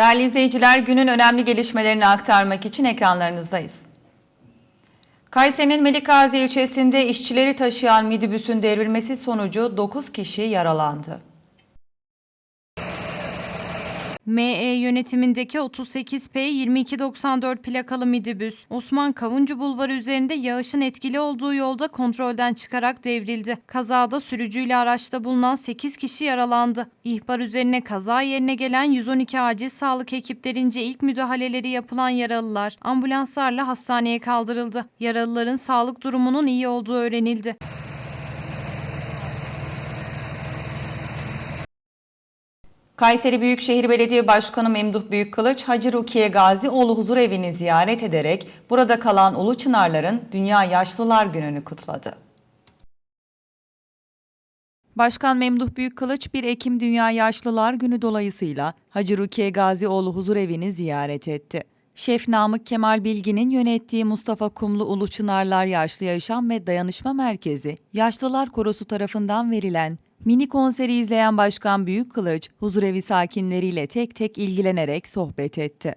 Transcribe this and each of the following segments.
Değerli izleyiciler günün önemli gelişmelerini aktarmak için ekranlarınızdayız. Kayseri'nin Melikgazi ilçesinde işçileri taşıyan minibüsün devrilmesi sonucu 9 kişi yaralandı. ME yönetimindeki 38P 2294 plakalı midibüs, Osman Kavuncu Bulvarı üzerinde yağışın etkili olduğu yolda kontrolden çıkarak devrildi. Kazada sürücüyle araçta bulunan 8 kişi yaralandı. İhbar üzerine kaza yerine gelen 112 acil sağlık ekiplerince ilk müdahaleleri yapılan yaralılar ambulanslarla hastaneye kaldırıldı. Yaralıların sağlık durumunun iyi olduğu öğrenildi. Kayseri Büyükşehir Belediye Başkanı Memduh Büyükkılıç, Hacı Rukiye Gazioğlu Huzur Evi'ni ziyaret ederek burada kalan Ulu Çınarların Dünya Yaşlılar Günü'nü kutladı. Başkan Memduh Büyükkılıç 1 Ekim Dünya Yaşlılar Günü dolayısıyla Hacı Rukiye Gazioğlu Huzur Evi'ni ziyaret etti. Şef Namık Kemal Bilgin'in yönettiği Mustafa Kumlu Ulu Çınarlar Yaşlı Yaşam ve Dayanışma Merkezi, Yaşlılar Korosu tarafından verilen mini konseri izleyen Başkan Büyükkılıç, huzurevi sakinleriyle tek tek ilgilenerek sohbet etti.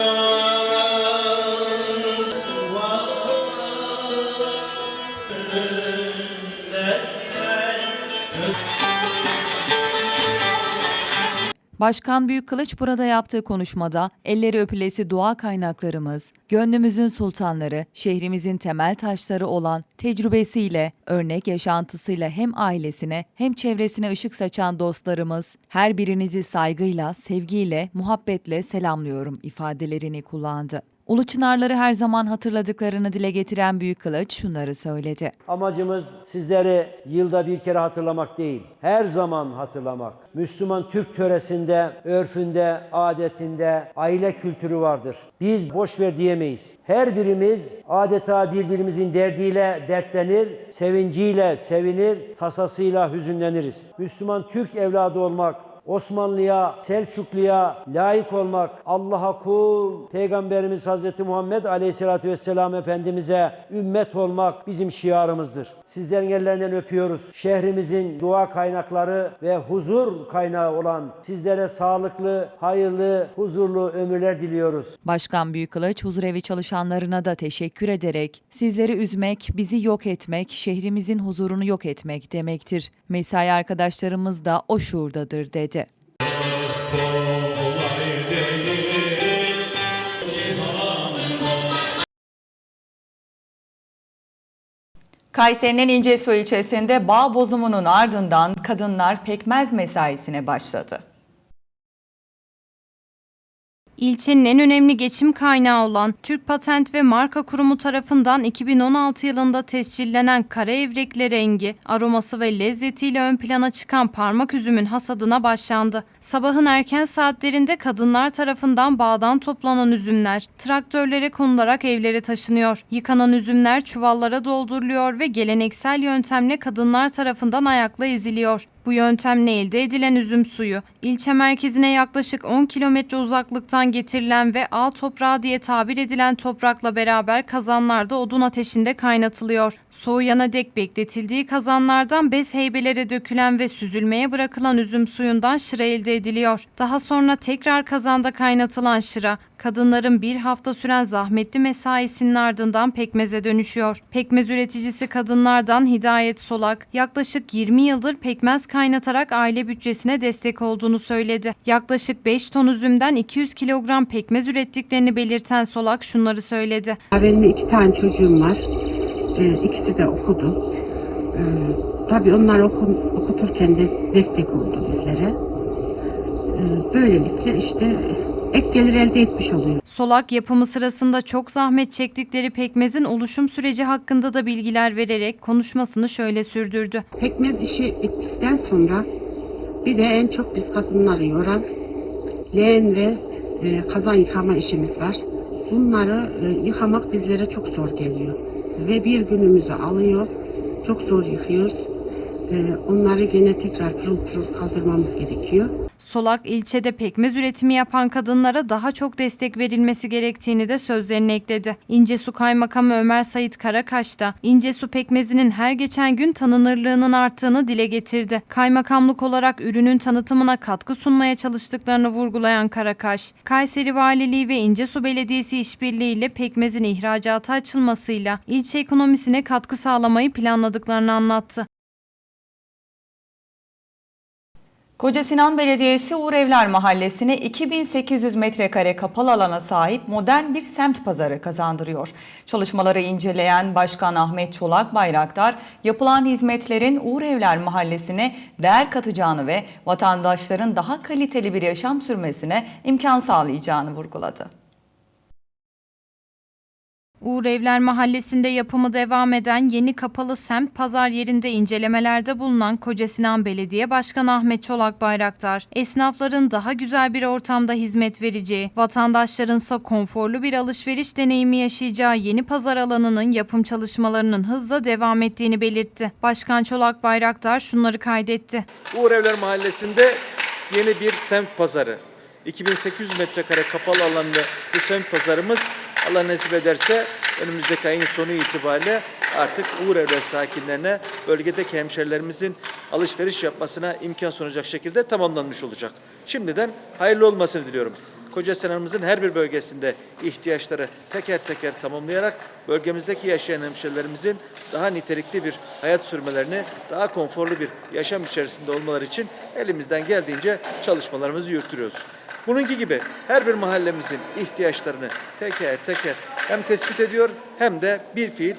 Başkan Büyükkılıç burada yaptığı konuşmada elleri öpülesi doğa kaynaklarımız, gönlümüzün sultanları, şehrimizin temel taşları olan tecrübesiyle, örnek yaşantısıyla hem ailesine hem çevresine ışık saçan dostlarımız, her birinizi saygıyla, sevgiyle, muhabbetle selamlıyorum ifadelerini kullandı. Ulu Çınarları her zaman hatırladıklarını dile getiren Büyükkılıç şunları söyledi. Amacımız sizleri yılda bir kere hatırlamak değil, her zaman hatırlamak. Müslüman Türk töresinde, örfünde, adetinde aile kültürü vardır. Biz boş ver diyemeyiz. Her birimiz adeta birbirimizin derdiyle dertlenir, sevinciyle sevinir, tasasıyla hüzünleniriz. Müslüman Türk evladı olmak, Osmanlı'ya, Selçuklu'ya layık olmak, Allah'a kul, Peygamberimiz Hazreti Muhammed Aleyhisselatü Vesselam Efendimiz'e ümmet olmak bizim şiarımızdır. Sizlerin ellerinden öpüyoruz. Şehrimizin dua kaynakları ve huzur kaynağı olan sizlere sağlıklı, hayırlı, huzurlu ömürler diliyoruz. Başkan Büyükkılıç huzurevi çalışanlarına da teşekkür ederek sizleri üzmek, bizi yok etmek, şehrimizin huzurunu yok etmek demektir. Mesai arkadaşlarımız da o şuurdadır dedi. Kayseri'nin İncesu ilçesinde bağ bozumunun ardından kadınlar pekmez mesaisine başladı. İlçenin en önemli geçim kaynağı olan Türk Patent ve Marka Kurumu tarafından 2016 yılında tescillenen kara evrekli rengi, aroması ve lezzetiyle ön plana çıkan parmak üzümün hasadına başlandı. Sabahın erken saatlerinde kadınlar tarafından bağdan toplanan üzümler traktörlere konularak evlere taşınıyor. Yıkanan üzümler çuvallara dolduruluyor ve geleneksel yöntemle kadınlar tarafından ayakla eziliyor. Bu yöntemle elde edilen üzüm suyu, ilçe merkezine yaklaşık 10 kilometre uzaklıktan getirilen ve ağ toprağı diye tabir edilen toprakla beraber kazanlarda odun ateşinde kaynatılıyor. Soğuyana dek bekletildiği kazanlardan bez heybelere dökülen ve süzülmeye bırakılan üzüm suyundan şıra elde ediliyor. Daha sonra tekrar kazanda kaynatılan şıra, kadınların bir hafta süren zahmetli mesaisinin ardından pekmeze dönüşüyor. Pekmez üreticisi kadınlardan Hidayet Solak, yaklaşık 20 yıldır pekmez kaynatarak aile bütçesine destek olduğunu söyledi. Yaklaşık 5 ton üzümden 200 kilogram pekmez ürettiklerini belirten Solak şunları söyledi. Benim iki tane çocuğum var. Ee, ikisi de okudu. Ee, tabii onlar oku, okuturken de destek oldu bizlere. Ee, böylelikle işte ek gelir elde etmiş oluyor. Solak yapımı sırasında çok zahmet çektikleri pekmezin oluşum süreci hakkında da bilgiler vererek konuşmasını şöyle sürdürdü. Pekmez işi bittikten sonra bir de en çok biz kadınları yoran leğen ve e, kazan yıkama işimiz var. Bunları e, yıkamak bizlere çok zor geliyor. Ve bir günümüzü alıyor. Çok zor yıkıyoruz. E, onları gene tekrar pırıl pırıl kaldırmamız gerekiyor. Solak ilçede pekmez üretimi yapan kadınlara daha çok destek verilmesi gerektiğini de sözlerine ekledi. İncesu Kaymakamı Ömer Sait Karakaş da İncesu pekmezinin her geçen gün tanınırlığının arttığını dile getirdi. Kaymakamlık olarak ürünün tanıtımına katkı sunmaya çalıştıklarını vurgulayan Karakaş, Kayseri Valiliği ve İncesu Belediyesi işbirliğiyle pekmezin ihracata açılmasıyla ilçe ekonomisine katkı sağlamayı planladıklarını anlattı. Koca Sinan Belediyesi Uğur Evler Mahallesi'ne 2800 metrekare kapalı alana sahip modern bir semt pazarı kazandırıyor. Çalışmaları inceleyen Başkan Ahmet Çolak Bayraktar, yapılan hizmetlerin Uğur Evler Mahallesi'ne değer katacağını ve vatandaşların daha kaliteli bir yaşam sürmesine imkan sağlayacağını vurguladı. Uğur Evler Mahallesi'nde yapımı devam eden yeni kapalı semt pazar yerinde incelemelerde bulunan Koca Sinan Belediye Başkanı Ahmet Çolak Bayraktar, esnafların daha güzel bir ortamda hizmet vereceği, vatandaşların ise konforlu bir alışveriş deneyimi yaşayacağı yeni pazar alanının yapım çalışmalarının hızla devam ettiğini belirtti. Başkan Çolak Bayraktar şunları kaydetti. Uğur Evler Mahallesi'nde yeni bir semt pazarı. 2800 metrekare kapalı alanlı bu semt pazarımız Allah nasip ederse önümüzdeki ayın sonu itibariyle artık Uğur Evler sakinlerine bölgedeki hemşerilerimizin alışveriş yapmasına imkan sunacak şekilde tamamlanmış olacak. Şimdiden hayırlı olmasını diliyorum. Koca Sinan'ımızın her bir bölgesinde ihtiyaçları teker teker tamamlayarak bölgemizdeki yaşayan hemşerilerimizin daha nitelikli bir hayat sürmelerini, daha konforlu bir yaşam içerisinde olmaları için elimizden geldiğince çalışmalarımızı yürütüyoruz. Bununki gibi her bir mahallemizin ihtiyaçlarını teker teker hem tespit ediyor hem de bir fiil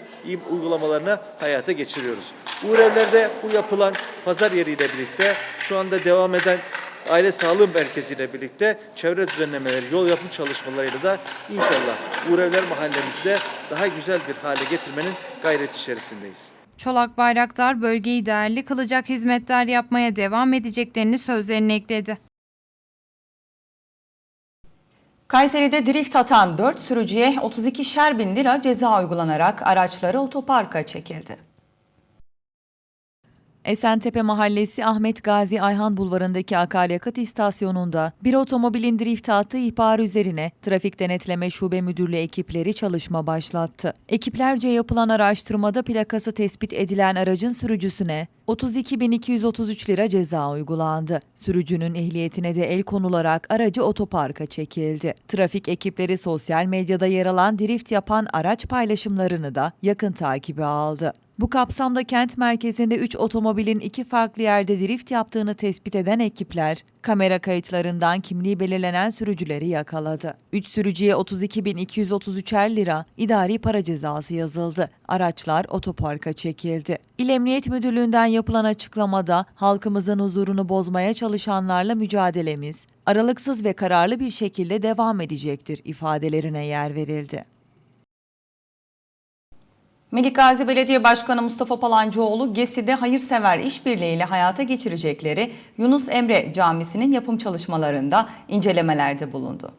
uygulamalarını hayata geçiriyoruz. Uğur Evler'de bu yapılan pazar yeriyle birlikte şu anda devam eden Aile Sağlığı Merkezi ile birlikte çevre düzenlemeleri, yol yapım çalışmalarıyla da inşallah Uğur Evler mahallemizde daha güzel bir hale getirmenin gayret içerisindeyiz. Çolak Bayraktar bölgeyi değerli kılacak hizmetler yapmaya devam edeceklerini sözlerine ekledi. Kayseri'de drift atan 4 sürücüye 32'şer bin lira ceza uygulanarak araçları otoparka çekildi. Esentepe Mahallesi Ahmet Gazi Ayhan Bulvarı'ndaki akaryakıt istasyonunda bir otomobilin drift attığı ihbar üzerine Trafik Denetleme Şube Müdürlüğü ekipleri çalışma başlattı. Ekiplerce yapılan araştırmada plakası tespit edilen aracın sürücüsüne 32.233 lira ceza uygulandı. Sürücünün ehliyetine de el konularak aracı otoparka çekildi. Trafik ekipleri sosyal medyada yer alan drift yapan araç paylaşımlarını da yakın takibe aldı. Bu kapsamda kent merkezinde 3 otomobilin iki farklı yerde drift yaptığını tespit eden ekipler, kamera kayıtlarından kimliği belirlenen sürücüleri yakaladı. 3 sürücüye 32.233'er lira idari para cezası yazıldı. Araçlar otoparka çekildi. İl Emniyet Müdürlüğü'nden yapılan açıklamada halkımızın huzurunu bozmaya çalışanlarla mücadelemiz aralıksız ve kararlı bir şekilde devam edecektir ifadelerine yer verildi. Melik Gazi Belediye Başkanı Mustafa Palancıoğlu, GESİ'de hayırsever işbirliğiyle hayata geçirecekleri Yunus Emre Camisi'nin yapım çalışmalarında incelemelerde bulundu.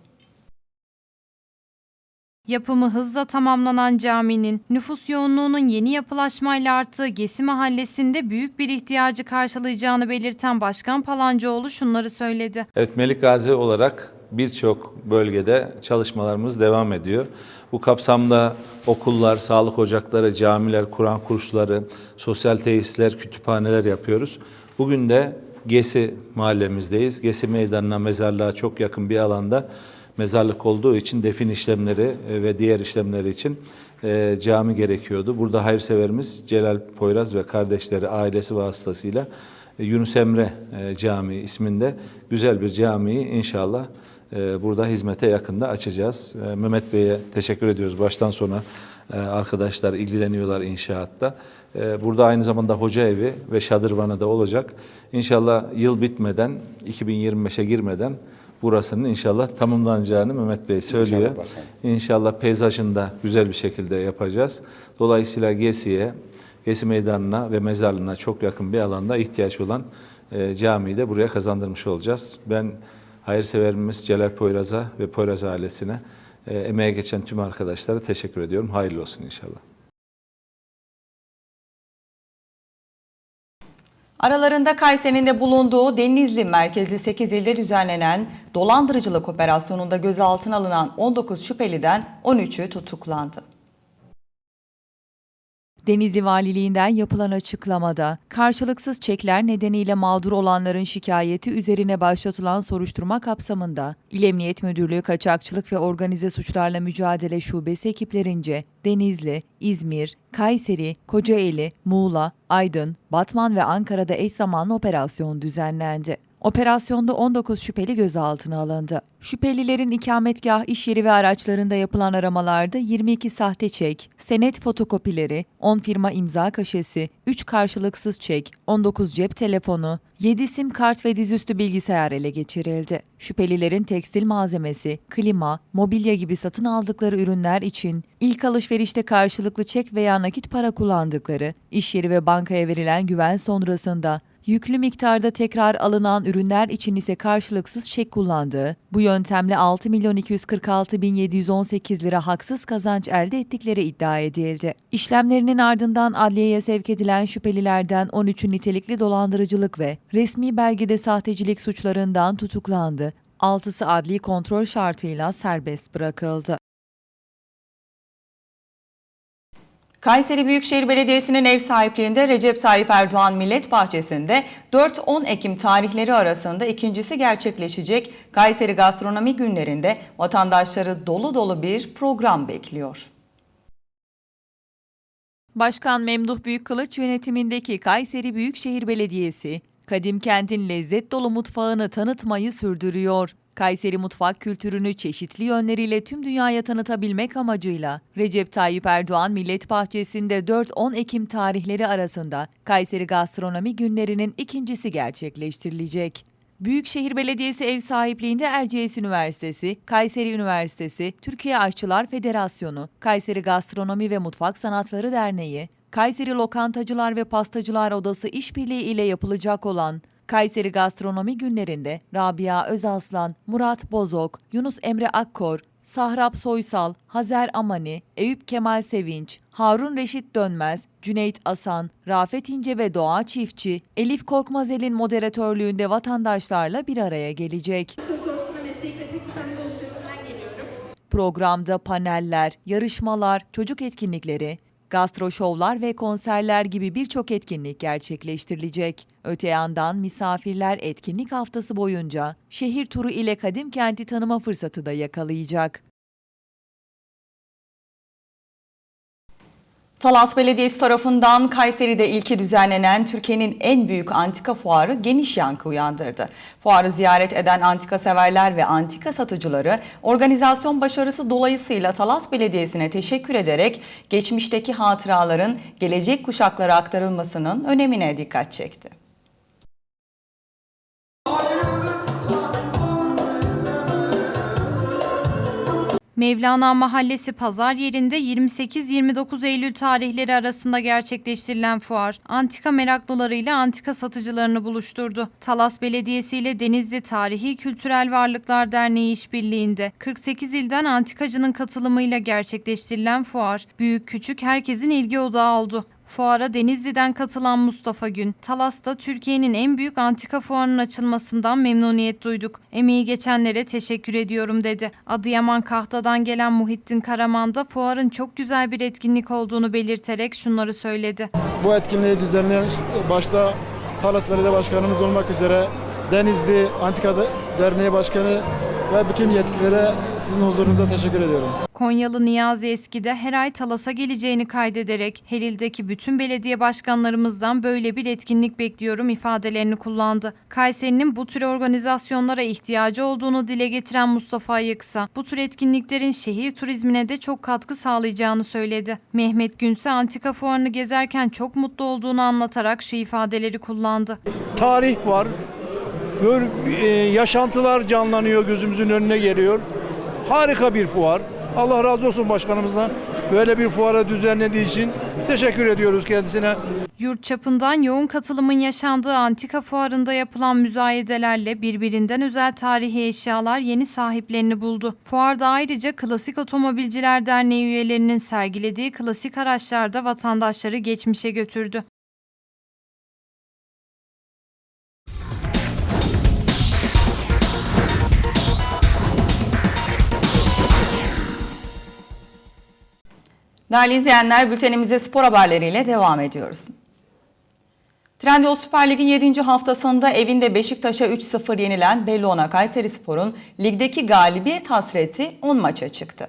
Yapımı hızla tamamlanan caminin nüfus yoğunluğunun yeni yapılaşmayla arttığı Gesi Mahallesi'nde büyük bir ihtiyacı karşılayacağını belirten Başkan Palancıoğlu şunları söyledi. Evet Melik Gazi olarak birçok bölgede çalışmalarımız devam ediyor. Bu kapsamda okullar, sağlık ocakları, camiler, Kur'an kursları, sosyal tesisler, kütüphaneler yapıyoruz. Bugün de Gesi mahallemizdeyiz. Gesi meydanına, mezarlığa çok yakın bir alanda mezarlık olduğu için defin işlemleri e, ve diğer işlemleri için e, cami gerekiyordu. Burada hayırseverimiz Celal Poyraz ve kardeşleri ailesi vasıtasıyla e, Yunus Emre e, Camii isminde güzel bir camiyi inşallah burada hizmete yakında açacağız. E, Mehmet Bey'e teşekkür ediyoruz. Baştan sona e, arkadaşlar ilgileniyorlar inşaatta. E, Burada aynı zamanda hoca evi ve şadırvanı da olacak. İnşallah yıl bitmeden, 2025'e girmeden burasının inşallah tamamlanacağını Mehmet Bey söylüyor. İnşallah peyzajını da güzel bir şekilde yapacağız. Dolayısıyla Gesi'ye, Gesi Meydanı'na ve mezarlığına çok yakın bir alanda ihtiyaç olan e, camiyi de buraya kazandırmış olacağız. Ben hayırseverimiz Celal Poyraz'a ve Poyraz ailesine e, emeğe geçen tüm arkadaşlara teşekkür ediyorum. Hayırlı olsun inşallah. Aralarında Kayseri'nin de bulunduğu Denizli merkezi 8 ilde düzenlenen dolandırıcılık operasyonunda gözaltına alınan 19 şüpheliden 13'ü tutuklandı. Denizli Valiliğinden yapılan açıklamada, karşılıksız çekler nedeniyle mağdur olanların şikayeti üzerine başlatılan soruşturma kapsamında, İl Emniyet Müdürlüğü Kaçakçılık ve Organize Suçlarla Mücadele Şubesi ekiplerince Denizli, İzmir, Kayseri, Kocaeli, Muğla, Aydın, Batman ve Ankara'da eş zamanlı operasyon düzenlendi. Operasyonda 19 şüpheli gözaltına alındı. Şüphelilerin ikametgah, iş yeri ve araçlarında yapılan aramalarda 22 sahte çek, senet fotokopileri, 10 firma imza kaşesi, 3 karşılıksız çek, 19 cep telefonu, 7 sim kart ve dizüstü bilgisayar ele geçirildi. Şüphelilerin tekstil malzemesi, klima, mobilya gibi satın aldıkları ürünler için ilk alışverişte karşılıklı çek veya nakit para kullandıkları, iş yeri ve bankaya verilen güven sonrasında yüklü miktarda tekrar alınan ürünler için ise karşılıksız çek kullandığı, bu yöntemle 6 milyon 246 bin 718 lira haksız kazanç elde ettikleri iddia edildi. İşlemlerinin ardından adliyeye sevk edilen şüphelilerden 13'ü nitelikli dolandırıcılık ve resmi belgede sahtecilik suçlarından tutuklandı. 6'sı adli kontrol şartıyla serbest bırakıldı. Kayseri Büyükşehir Belediyesi'nin ev sahipliğinde Recep Tayyip Erdoğan Millet Bahçesi'nde 4-10 Ekim tarihleri arasında ikincisi gerçekleşecek Kayseri Gastronomi Günlerinde vatandaşları dolu dolu bir program bekliyor. Başkan Memduh Büyükkılıç yönetimindeki Kayseri Büyükşehir Belediyesi, Kadim kentin lezzet dolu mutfağını tanıtmayı sürdürüyor. Kayseri mutfak kültürünü çeşitli yönleriyle tüm dünyaya tanıtabilmek amacıyla Recep Tayyip Erdoğan Millet Bahçesi'nde 4-10 Ekim tarihleri arasında Kayseri Gastronomi Günlerinin ikincisi gerçekleştirilecek. Büyükşehir Belediyesi ev sahipliğinde Erciyes Üniversitesi, Kayseri Üniversitesi, Türkiye Aşçılar Federasyonu, Kayseri Gastronomi ve Mutfak Sanatları Derneği, Kayseri Lokantacılar ve Pastacılar Odası işbirliği ile yapılacak olan Kayseri Gastronomi Günlerinde Rabia Özaslan, Murat Bozok, Yunus Emre Akkor, Sahrap Soysal, Hazer Amani, Eyüp Kemal Sevinç, Harun Reşit Dönmez, Cüneyt Asan, Rafet İnce ve Doğa Çiftçi, Elif Korkmazel'in moderatörlüğünde vatandaşlarla bir araya gelecek. Programda paneller, yarışmalar, çocuk etkinlikleri, gastro şovlar ve konserler gibi birçok etkinlik gerçekleştirilecek. Öte yandan misafirler etkinlik haftası boyunca şehir turu ile kadim kenti tanıma fırsatı da yakalayacak. Talas Belediyesi tarafından Kayseri'de ilki düzenlenen Türkiye'nin en büyük antika fuarı geniş yankı uyandırdı. Fuarı ziyaret eden antika severler ve antika satıcıları organizasyon başarısı dolayısıyla Talas Belediyesi'ne teşekkür ederek geçmişteki hatıraların gelecek kuşaklara aktarılmasının önemine dikkat çekti. Mevlana Mahallesi pazar yerinde 28-29 Eylül tarihleri arasında gerçekleştirilen fuar, antika meraklılarıyla antika satıcılarını buluşturdu. Talas Belediyesi ile Denizli Tarihi Kültürel Varlıklar Derneği işbirliğinde 48 ilden antikacının katılımıyla gerçekleştirilen fuar, büyük küçük herkesin ilgi odağı oldu. Fuara Denizli'den katılan Mustafa Gün, Talas'ta Türkiye'nin en büyük antika fuarının açılmasından memnuniyet duyduk. Emeği geçenlere teşekkür ediyorum dedi. Adıyaman Kahta'dan gelen Muhittin Karaman da fuarın çok güzel bir etkinlik olduğunu belirterek şunları söyledi. Bu etkinliği düzenleyen başta Talas Belediye Başkanımız olmak üzere Denizli Antika Derneği Başkanı ve bütün yetkililere sizin huzurunuzda teşekkür ediyorum. Konyalı Niyazi Eski'de her ay Talas'a geleceğini kaydederek Helil'deki bütün belediye başkanlarımızdan böyle bir etkinlik bekliyorum ifadelerini kullandı. Kayseri'nin bu tür organizasyonlara ihtiyacı olduğunu dile getiren Mustafa Ayıksa, bu tür etkinliklerin şehir turizmine de çok katkı sağlayacağını söyledi. Mehmet Günse antika fuarını gezerken çok mutlu olduğunu anlatarak şu ifadeleri kullandı. tarih var. Gör, e, yaşantılar canlanıyor, gözümüzün önüne geliyor. Harika bir fuar. Allah razı olsun başkanımızdan. Böyle bir fuara düzenlediği için teşekkür ediyoruz kendisine. Yurt çapından yoğun katılımın yaşandığı antika fuarında yapılan müzayedelerle birbirinden özel tarihi eşyalar yeni sahiplerini buldu. Fuarda ayrıca Klasik Otomobilciler Derneği üyelerinin sergilediği klasik araçlarda vatandaşları geçmişe götürdü. Değerli izleyenler bültenimize spor haberleriyle devam ediyoruz. Trendyol Süper Lig'in 7. haftasında evinde Beşiktaş'a 3-0 yenilen Bellona Kayseri Spor'un ligdeki galibiyet hasreti 10 maça çıktı.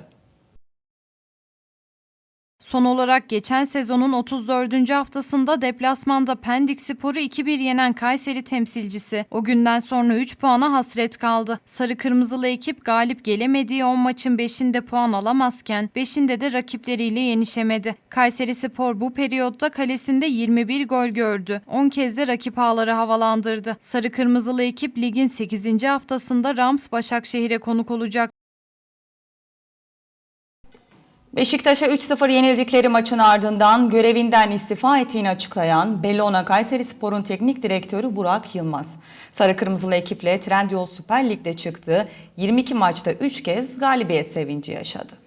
Son olarak geçen sezonun 34. haftasında deplasmanda Pendik Spor'u 2-1 yenen Kayseri temsilcisi o günden sonra 3 puana hasret kaldı. Sarı Kırmızılı ekip galip gelemediği 10 maçın 5'inde puan alamazken 5'inde de rakipleriyle yenişemedi. Kayseri Spor bu periyotta kalesinde 21 gol gördü. 10 kez de rakip ağları havalandırdı. Sarı Kırmızılı ekip ligin 8. haftasında Rams Başakşehir'e konuk olacak. Beşiktaş'a 3-0 yenildikleri maçın ardından görevinden istifa ettiğini açıklayan Bellona Kayseri Spor'un teknik direktörü Burak Yılmaz. Sarı Kırmızılı ekiple Trendyol Süper Lig'de çıktı. 22 maçta 3 kez galibiyet sevinci yaşadı.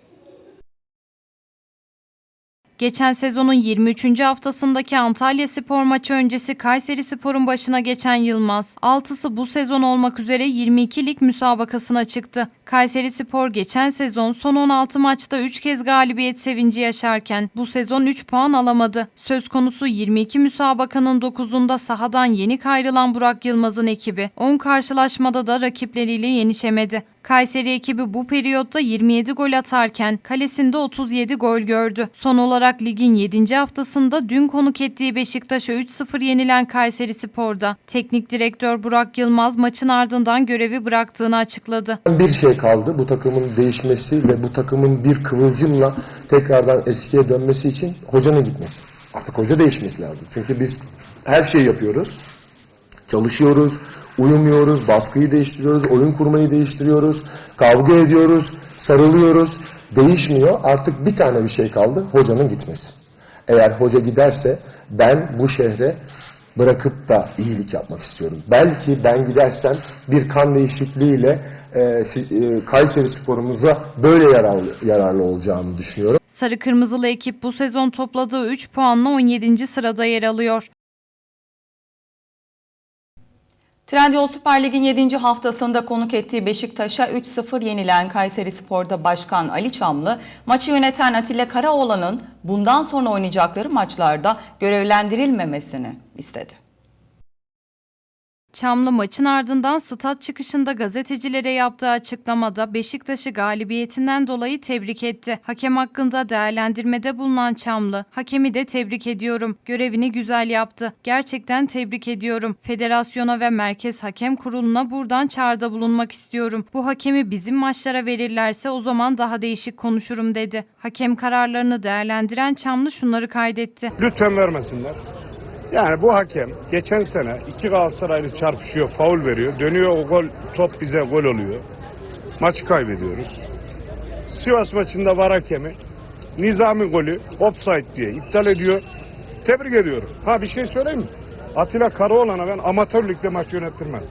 Geçen sezonun 23. haftasındaki Antalya Spor maçı öncesi Kayseri Spor'un başına geçen Yılmaz, 6'sı bu sezon olmak üzere 22 lig müsabakasına çıktı. Kayseri Spor geçen sezon son 16 maçta 3 kez galibiyet sevinci yaşarken bu sezon 3 puan alamadı. Söz konusu 22 müsabakanın 9'unda sahadan yenik ayrılan Burak Yılmaz'ın ekibi 10 karşılaşmada da rakipleriyle yenişemedi. Kayseri ekibi bu periyotta 27 gol atarken kalesinde 37 gol gördü. Son olarak ligin 7. haftasında dün konuk ettiği Beşiktaş'a 3-0 yenilen Kayseri Spor'da teknik direktör Burak Yılmaz maçın ardından görevi bıraktığını açıkladı. Bir şey kaldı bu takımın değişmesi ve bu takımın bir kıvılcımla tekrardan eskiye dönmesi için hocanın gitmesi. Artık hoca değişmesi lazım. Çünkü biz her şeyi yapıyoruz. Çalışıyoruz, uyumuyoruz, baskıyı değiştiriyoruz, oyun kurmayı değiştiriyoruz, kavga ediyoruz, sarılıyoruz. Değişmiyor. Artık bir tane bir şey kaldı. Hocanın gitmesi. Eğer hoca giderse ben bu şehre bırakıp da iyilik yapmak istiyorum. Belki ben gidersem bir kan değişikliğiyle e, e, Kayseri sporumuza böyle yararlı, yararlı olacağını düşünüyorum. Sarı Kırmızılı ekip bu sezon topladığı 3 puanla 17. sırada yer alıyor. Trendyol Süper Lig'in 7. haftasında konuk ettiği Beşiktaş'a 3-0 yenilen Kayseri Spor'da Başkan Ali Çamlı, maçı yöneten Atilla Karaoğlan'ın bundan sonra oynayacakları maçlarda görevlendirilmemesini istedi. Çamlı maçın ardından stat çıkışında gazetecilere yaptığı açıklamada Beşiktaş'ı galibiyetinden dolayı tebrik etti. Hakem hakkında değerlendirmede bulunan Çamlı, hakemi de tebrik ediyorum. Görevini güzel yaptı. Gerçekten tebrik ediyorum. Federasyona ve Merkez Hakem Kurulu'na buradan çağrıda bulunmak istiyorum. Bu hakemi bizim maçlara verirlerse o zaman daha değişik konuşurum dedi. Hakem kararlarını değerlendiren Çamlı şunları kaydetti. Lütfen vermesinler. Yani bu hakem geçen sene iki Galatasaraylı çarpışıyor, faul veriyor. Dönüyor o gol, top bize gol oluyor. Maçı kaybediyoruz. Sivas maçında var hakemi. Nizami golü offside diye iptal ediyor. Tebrik ediyorum. Ha bir şey söyleyeyim mi? Atilla Karaoğlan'a ben amatör ligde maç yönettirmem.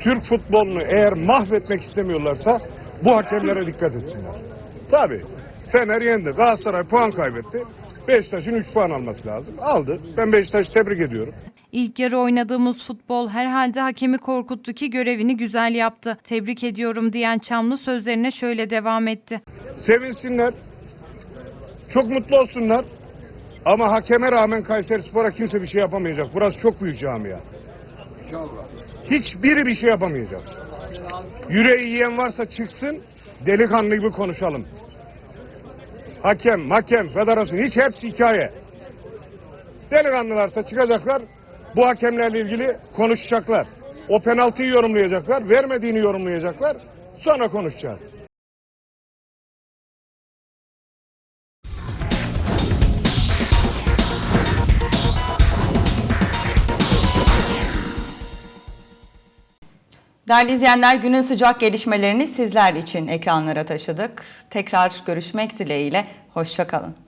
Türk futbolunu eğer mahvetmek istemiyorlarsa bu hakemlere dikkat etsinler. Tabii. Fener yendi. Galatasaray puan kaybetti. Beşiktaş'ın 3 puan alması lazım. Aldı. Ben Beşiktaş'ı tebrik ediyorum. İlk yarı oynadığımız futbol herhalde hakemi korkuttu ki görevini güzel yaptı. Tebrik ediyorum diyen Çamlı sözlerine şöyle devam etti. Sevinsinler. Çok mutlu olsunlar. Ama hakeme rağmen Kayseri Spor'a kimse bir şey yapamayacak. Burası çok büyük camia. Hiçbiri bir şey yapamayacak. Yüreği yiyen varsa çıksın, delikanlı gibi konuşalım. Hakem, hakem, federasyon hiç hepsi hikaye. Delikanlılarsa çıkacaklar, bu hakemlerle ilgili konuşacaklar. O penaltıyı yorumlayacaklar, vermediğini yorumlayacaklar. Sonra konuşacağız. Değerli izleyenler günün sıcak gelişmelerini sizler için ekranlara taşıdık. Tekrar görüşmek dileğiyle, hoşçakalın.